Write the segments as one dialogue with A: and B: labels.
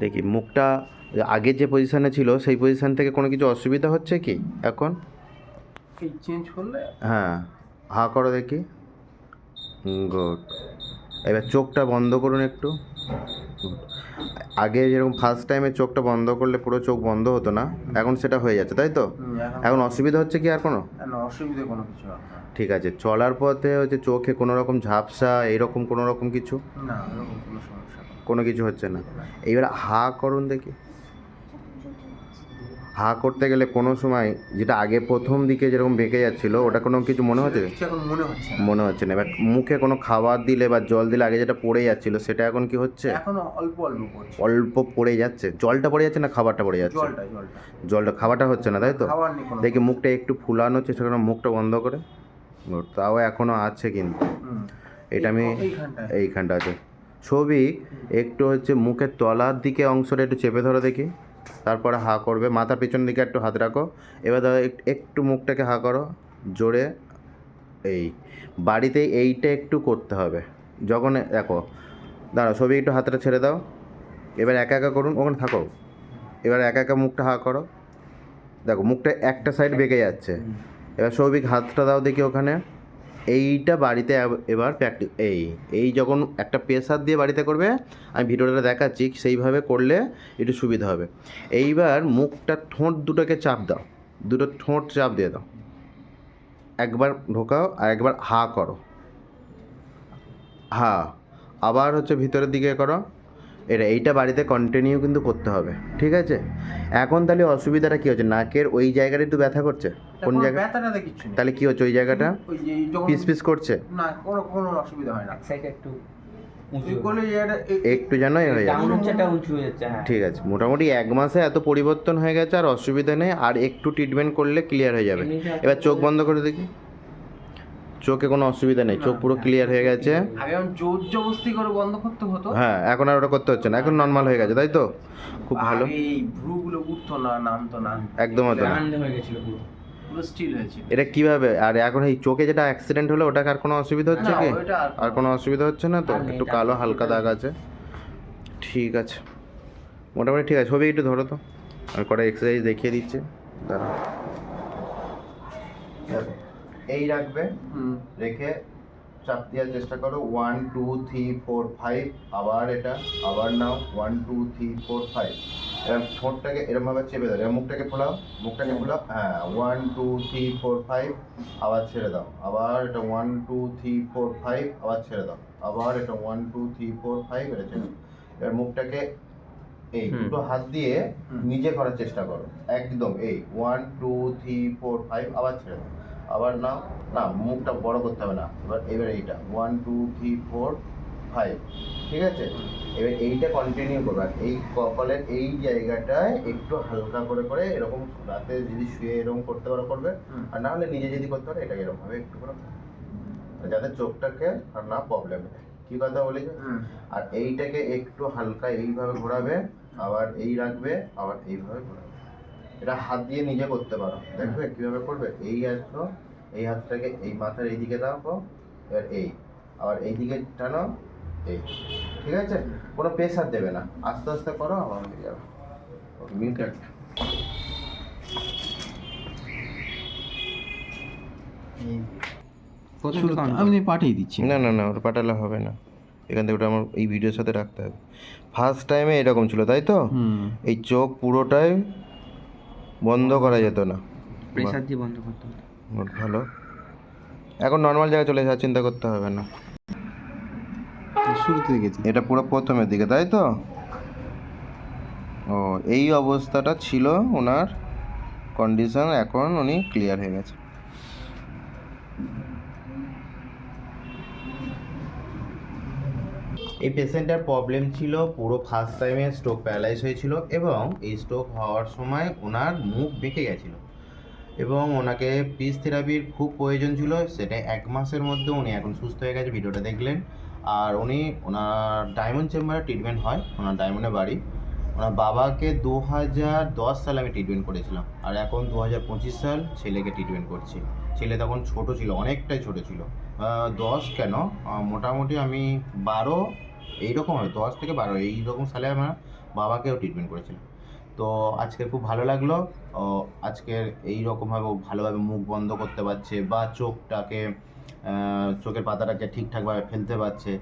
A: দেখি মুখটা আগের যে পজিশানে ছিল সেই পজিশান থেকে কোনো কিছু অসুবিধা হচ্ছে কি এখন?
B: এই চেঞ্জ করলে?
A: হ্যাঁ হা করো দেখি। গুড। এবার চোখটা বন্ধ করুন একটু। আগে যেরকম ফার্স্ট টাইমে চোখটা বন্ধ করলে পুরো চোখ বন্ধ হতো না এখন সেটা হয়ে যাচ্ছে তাই তো?
B: এখন
A: অসুবিধা হচ্ছে কি আর কোনো?
B: অসুবিধে কোনো কিছু
A: ঠিক আছে চলার পথে হচ্ছে চোখে কোনো রকম ঝাপসা এইরকম কোনো রকম কিছু?
B: না কোনো
A: কিছু হচ্ছে না। এইবার হা করুন দেখি। হা করতে গেলে কোনো সময় যেটা আগে প্রথম দিকে যেরকম বেঁকে যাচ্ছিল ওটা কোনো কিছু মনে হচ্ছে?
B: মনে হচ্ছে না।
A: মনে হচ্ছে না। এবার মুখে কোনো খাবার দিলে বা জল দিলে আগে যেটা পড়ে যাচ্ছিল সেটা এখন কি হচ্ছে?
B: এখন অল্প অল্প
A: অল্প পড়ে যাচ্ছে। জলটা পড়ে যাচ্ছে না খাবারটা পড়ে যাচ্ছে?
B: জলটা
A: খাবারটা হচ্ছে না তাই তো? দেখি মুখটা একটু ফুলানো চেষ্টা করো মুখটা বন্ধ করে। তাও এখনও আছে কিন্তু। এটা আমি এইখানটা আছে। ছবি, একটু হচ্ছে মুখের তলার দিকে অংশটা একটু চেপে ধরো দেখি। তারপরে হা করবে, মাথার পেছন দিকে একটু হাত রাখো। এবার ধরো একটু মুখটাকে হা করো, জোরে এই বাড়িতে এইটা একটু করতে হবে। যখন দেখো, দাঁড়াও, ছবি একটু হাতটা ছেড়ে দাও। এবার একা একা করুন, ওখানে থাকো। এবার একা একা মুখটা হা করো। দেখো, মুখটা একটা সাইড বেঁকে যাচ্ছে। এবার সৌভিক হাতটা দাও দেখি ওখানে। এইটা বাড়িতে এবার প্র্যাকটিস এই এই যখন একটা প্রেসার দিয়ে বাড়িতে করবে, আমি ভিডিওটা দেখাচ্ছি সেইভাবে করলে একটু সুবিধা হবে। এইবার মুখটা ঠোঁট দুটোকে চাপ দাও, দুটো ঠোঁট চাপ দিয়ে দাও। একবার ঢোকাও আর একবার হা করো। হা, আবার হচ্ছে ভিতরের দিকে করো। এটা এইটা বাড়িতে কন্টিনিউ কিন্তু করতে হবে ঠিক আছে? এখন তাহলে অসুবিধাটা কী হচ্ছে? নাকের ওই জায়গাটা একটু ব্যথা করছে? কোন জায়গা তাহলে কি হচ্ছে? ওই জায়গাটা পিস পিস করছে?
B: না কোনো কোনো অসুবিধা হয় না।
C: একটু
A: একটু যেন হয়ে যাচ্ছে।
C: হ্যাঁ
A: ঠিক আছে মোটামুটি এক মাসে এত পরিবর্তন হয়ে গেছে আর অসুবিধা নেই আর একটু ট্রিটমেন্ট করলে ক্লিয়ার হয়ে যাবে। এবার চোখ বন্ধ করে দেখি। চোখে কোনো অসুবিধা নেই চোখ পুরো ক্লিয়ার হয়ে গেছে
B: আগে জোর জবস্তি করে বন্ধ করতে হতো
A: হ্যাঁ এখন আর ওটা করতে হচ্ছে না এখন নর্মাল হয়ে গেছে তাই তো খুব ভালো
B: এই ভ্রুগুলো উঠতো না নামতো না
A: একদম হতো না
C: হয়ে গেছিল পুরো
A: এটা কীভাবে আর এখন এই চোখে যেটা অ্যাক্সিডেন্ট হলো ওটা আর কোনো অসুবিধা হচ্ছে কি
B: আর
A: আর কোনো অসুবিধা হচ্ছে না তো একটু কালো হালকা দাগ আছে ঠিক আছে মোটামুটি ঠিক আছে ছবি একটু ধরো তো আমি কটা এক্সারসাইজ দেখিয়ে দিচ্ছি দেখো, এই রাখবে। রেখে চাপ দেওয়ার চেষ্টা করো। One two three four five আবার এটা আবার নাও। One two three four five এরকম ঠোঁটটাকে এরকমভাবে চেপে দাও মুখটাকে ফোলাও। মুখটাকে ফোলাও। হ্যাঁ one two three four five আবার ছেড়ে দাও। আবার এটা one two three four five আবার ছেড়ে দাও। আবার এটা one two three four five এটা ছেড়ে দাও। এবার মুখটাকে এই দুটো হাত দিয়ে নিজে করার চেষ্টা করো। একদম এই one two three four five আবার ছেড়ে দাও। আবার নাও না মুখটা বড় করতে হবে না। এবার এবার এইটা one two three four five ঠিক আছে? এবার এইটা কন্টিনিউ করবে আর এই কপালের এই জায়গাটায় একটু হালকা করে করে এরকম রাতে যদি শুয়ে এরকম করতে পারো করবে। আর না হলে নিজে যদি করতে পারো এটা এরকম ভাবে একটু করে। যাতে চোখটাকে আর না প্রবলেম হয়। কি কথা বলি? আর এইটাকে একটু হালকা এইভাবে ঘোরাবে আবার এই রাখবে আবার এইভাবে ঘোরাবে। এটা হাত দিয়ে নিজে করতে পারো। দেখবে কীভাবে করবে? এই আসো এই হাতটাকে এই মাথার এইদিকে রাখো এবার এই। আবার এইদিকে টানো এই। ঠিক আছে? কোনো প্রেশার দেবে না। আস্তে আস্তে করো আবার হয়ে যাবে। মিনিট
B: আমি পাঠিয়ে দিচ্ছি।
A: না না না ওটা পাঠালে হবে না। এখান থেকে ওটা আমার এই ভিডিওর সাথে রাখতে হবে। ফার্স্ট টাইমে এরকম ছিল তাই তো?
B: হুম।
A: এই চোখ পুরোটাই বন্ধ করা যেত না।
C: প্রেসার দিয়ে বন্ধ করতে হতো।
A: ভালো। এখন নর্মাল জায়গায় চলে যাওয়ার চিন্তা করতে হবে না।
B: শুরু থেকে
A: এটা পুরো প্রথমের দিকে তাই তো? ও এই অবস্থাটা ছিল ওনার কন্ডিশন এখন উনি ক্লিয়ার হয়ে গেছে। এই পেশেন্টের প্রবলেম ছিল, পুরো ফার্স্ট টাইমে স্ট্রোক প্যারালাইজ হয়েছিল এবং এই স্ট্রোক হওয়ার সময় ওনার মুখ বেঁকে গেছিল এবং ওনাকে পিস থেরাপির খুব প্রয়োজন ছিল। সেটা এক মাসের মধ্যে উনি এখন সুস্থ হয়ে গেছে, ভিডিওটা দেখলেন। আর উনি ওনার ডায়মন্ড চেম্বারে ট্রিটমেন্ট হয়, ওনার ডায়মন্ডের বাড়ি। ওনার বাবাকে দু হাজার দশ সালে আমি ট্রিটমেন্ট করেছিলাম। আর এখন দু হাজার পঁচিশ সাল ছেলেকে ট্রিটমেন্ট করছি। ছেলে তখন ছোট ছিল, অনেকটাই ছোট ছিল। দশ কেন? মোটামুটি আমি বারো এইরকম হয় দশ থেকে বারো, এইরকম সালে আমার বাবাকেও ট্রিটমেন্ট করেছিলাম। তো আজকে খুব ভালো লাগল আজকের এই রকমভাবে ভালোভাবে মুখ বন্ধ করতে পারছে বা চোখটাকে চোখের পাতাটাকে ঠিকঠাকভাবে ফেলতে পারছে।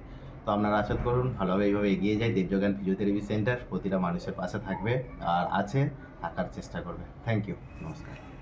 A: তো আপনারা আশা করুন ভালোভাবে এইভাবে এগিয়ে যায় দেবযোগান ফিজিওথেরাপি সেন্টার প্রতিটা মানুষের পাশে থাকবে আর আছে, থাকার চেষ্টা করবে। থ্যাংক ইউ নমস্কার।